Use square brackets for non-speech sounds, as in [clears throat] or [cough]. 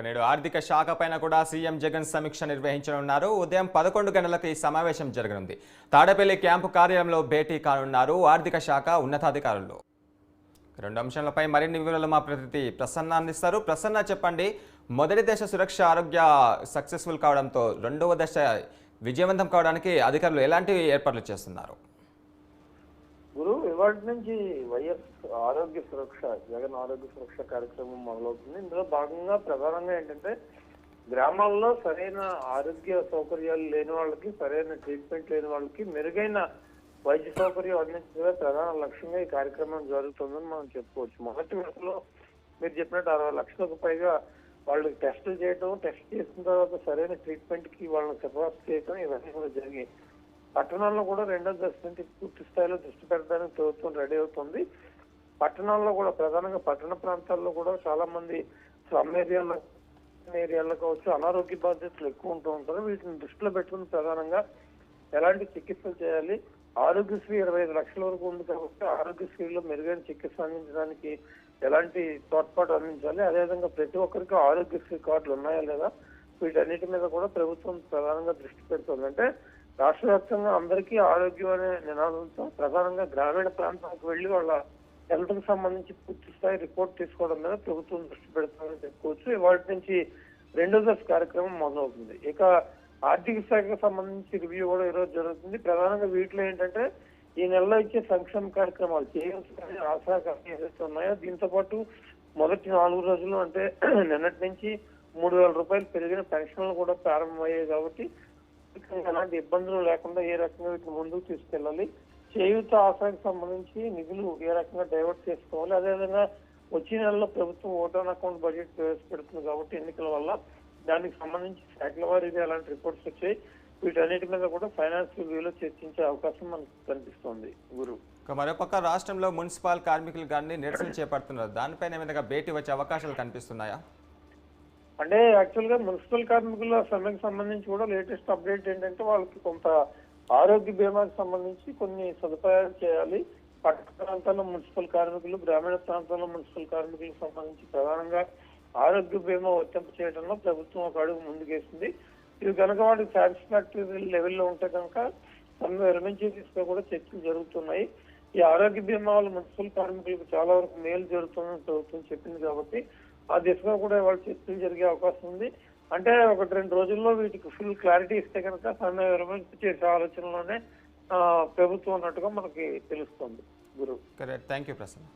నేడు ఆర్థిక శాఖ పైన కూడా సీఎం జగన్ సమీక్ష నిర్వహించనున్నారు. ఉదయం పదకొండు గంటలకు ఈ సమావేశం జరగనుంది. తాడేపల్లి క్యాంపు కార్యాలయంలో భేటీ కానున్నారు ఆర్థిక శాఖ ఉన్నతాధికారులు. రెండు అంశాలపై మరిన్ని వివరాలు మా ప్రతినిధి ప్రసన్న అందిస్తారు. ప్రసన్న చెప్పండి. మొదటి దశ సురక్ష ఆరోగ్య సక్సెస్ఫుల్ కావడంతో రెండవ దశ విజయవంతం కావడానికి అధికారులు ఎలాంటి ఏర్పాట్లు చేస్తున్నారు? ఇవాళ నుంచి వైఎస్ ఆరోగ్య సురక్ష జగన్ ఆరోగ్య సురక్ష కార్యక్రమం మొదలవుతుంది. ఇందులో భాగంగా ప్రధానంగా ఏంటంటే గ్రామాల్లో సరైన ఆరోగ్య సౌకర్యాలు లేని వాళ్ళకి సరైన ట్రీట్మెంట్ లేని వాళ్ళకి మెరుగైన వైద్య సౌకర్యం అందించడమే ప్రధాన లక్ష్యంగా ఈ కార్యక్రమం జరుగుతుందని మనం చెప్పుకోవచ్చు. మొదటి విడతలో మీరు చెప్పినట్టు అరవై లక్షలకు పైగా వాళ్ళకి టెస్టులు చేయటం టెస్ట్ చేసిన తర్వాత సరైన ట్రీట్మెంట్కి వాళ్ళని సిఫార్సు చేయటం ఇవన్నీ కూడా జరిగాయి. పట్టణాల్లో కూడా రెండో దశ నుంచి పూర్తి స్థాయిలో దృష్టి పెట్టడానికి ప్రభుత్వం రెడీ అవుతుంది. పట్టణాల్లో కూడా ప్రధానంగా పట్టణ ప్రాంతాల్లో కూడా చాలా మంది స్లమ్ ఏరియాలో ఏరియాలో కావచ్చు అనారోగ్య బాధ్యతలు ఎక్కువ ఉంటూ ఉంటారు. వీటిని దృష్టిలో పెట్టుకుని ప్రధానంగా ఎలాంటి చికిత్సలు చేయాలి? ఆరోగ్యశ్రీ ఇరవై ఐదు లక్షల వరకు ఉంది కాబట్టి ఆరోగ్యశ్రీలో మెరుగైన చికిత్స అందించడానికి ఎలాంటి తోడ్పాటు అందించాలి? అదేవిధంగా ప్రతి ఒక్కరికి ఆరోగ్యశ్రీ కార్డులు ఉన్నాయా లేదా? వీటన్నిటి మీద కూడా ప్రభుత్వం ప్రధానంగా దృష్టి పెడుతుంది. అంటే రాష్ట్ర వ్యాప్తంగా అందరికీ ఆరోగ్యం అనే నినాదంతో ప్రధానంగా గ్రామీణ ప్రాంతాలకు వెళ్ళి వాళ్ళ హెల్త్కు సంబంధించి పూర్తి స్థాయి రిపోర్ట్ తీసుకోవడం మీద ప్రభుత్వం దృష్టి పెడుతుందని చెప్పుకోవచ్చు. ఇవాటి నుంచి రెండో దశ కార్యక్రమం మొదలవుతుంది. ఇక ఆర్థిక శాఖకు సంబంధించి రివ్యూ కూడా ఈరోజు జరుగుతుంది. ప్రధానంగా వీటిలో ఏంటంటే ఈ నెలలో ఇచ్చే సంక్షేమ కార్యక్రమాలు చేయాల్సి కానీ ఆశా కానీ ఏదైతే ఉన్నాయో దీంతో పాటు మొదటి నాలుగు రోజులు అంటే [clears throat] నిన్నటి నుంచి మూడు వేల రూపాయలు పెరిగిన పెన్షన్లు కూడా ప్రారంభమయ్యాయి కాబట్టి ఎలాంటి ఇబ్బందులు లేకుండా ఏ రకంగా వీటిని ముందుకు తీసుకెళ్ళాలి? చేయూత ఆశకు సంబంధించి నిధులు ఏ రకంగా డైవర్ట్ చేసుకోవాలి? అదేవిధంగా వచ్చే నెలలో ప్రభుత్వం ఓటాన్ అకౌంట్ బడ్జెట్ ప్రవేశపెడుతుంది కాబట్టి ఎన్నికల వల్ల దానికి సంబంధించి శాఖల వారీగా ఎలాంటి రిపోర్ట్స్ వచ్చాయి. వీటన్నిటి మీద కూడా ఫైనాన్స్ రివ్యూలో చర్చించే అవకాశం మనకు కనిపిస్తోంది. గురు. మరోపక్క రాష్ట్రంలో మున్సిపల్ కార్మికులు కానీ నిరసన చేపడుతున్నారు. దానిపైన ఏమైనా భేటీ వచ్చే అవకాశాలు కనిపిస్తున్నాయా? అంటే యాక్చువల్గా మున్సిపల్ కార్మికుల సమ్మెకి సంబంధించి కూడా లేటెస్ట్ అప్డేట్ ఏంటంటే వాళ్ళకి కొంత ఆరోగ్య బీమాకి సంబంధించి కొన్ని సదుపాయాలు చేయాలి. పట్టణ ప్రాంతాల్లో మున్సిపల్ కార్మికులు గ్రామీణ ప్రాంతాల్లో మున్సిపల్ కార్మికులకు సంబంధించి ప్రధానంగా ఆరోగ్య బీమా వర్తింప చేయడంలో ప్రభుత్వం ఒక అడుగు ముందుకేసింది. ఇవి కనుక వాటి సాటిస్ఫాక్టరీ లెవెల్లో ఉంటే కనుక సమ్మె విరమించే దిశగా కూడా చర్చలు జరుగుతున్నాయి. ఈ ఆరోగ్య బీమా వల్ల మున్సిపల్ కార్మికులకు చాలా వరకు మేలు జరుగుతుందని ప్రభుత్వం చెప్పింది కాబట్టి ఆ దిశగా కూడా వాళ్ళ చర్చలు జరిగే అవకాశం ఉంది. అంటే ఒకటి రెండు రోజుల్లో వీటికి ఫుల్ క్లారిటీ ఇస్తే కనుక సమ్మె విరమింపు చేసే ఆలోచనలోనే ప్రభుత్వం ఉన్నట్టుగా మనకి తెలుస్తుంది. గురు. Correct thank you Prasanna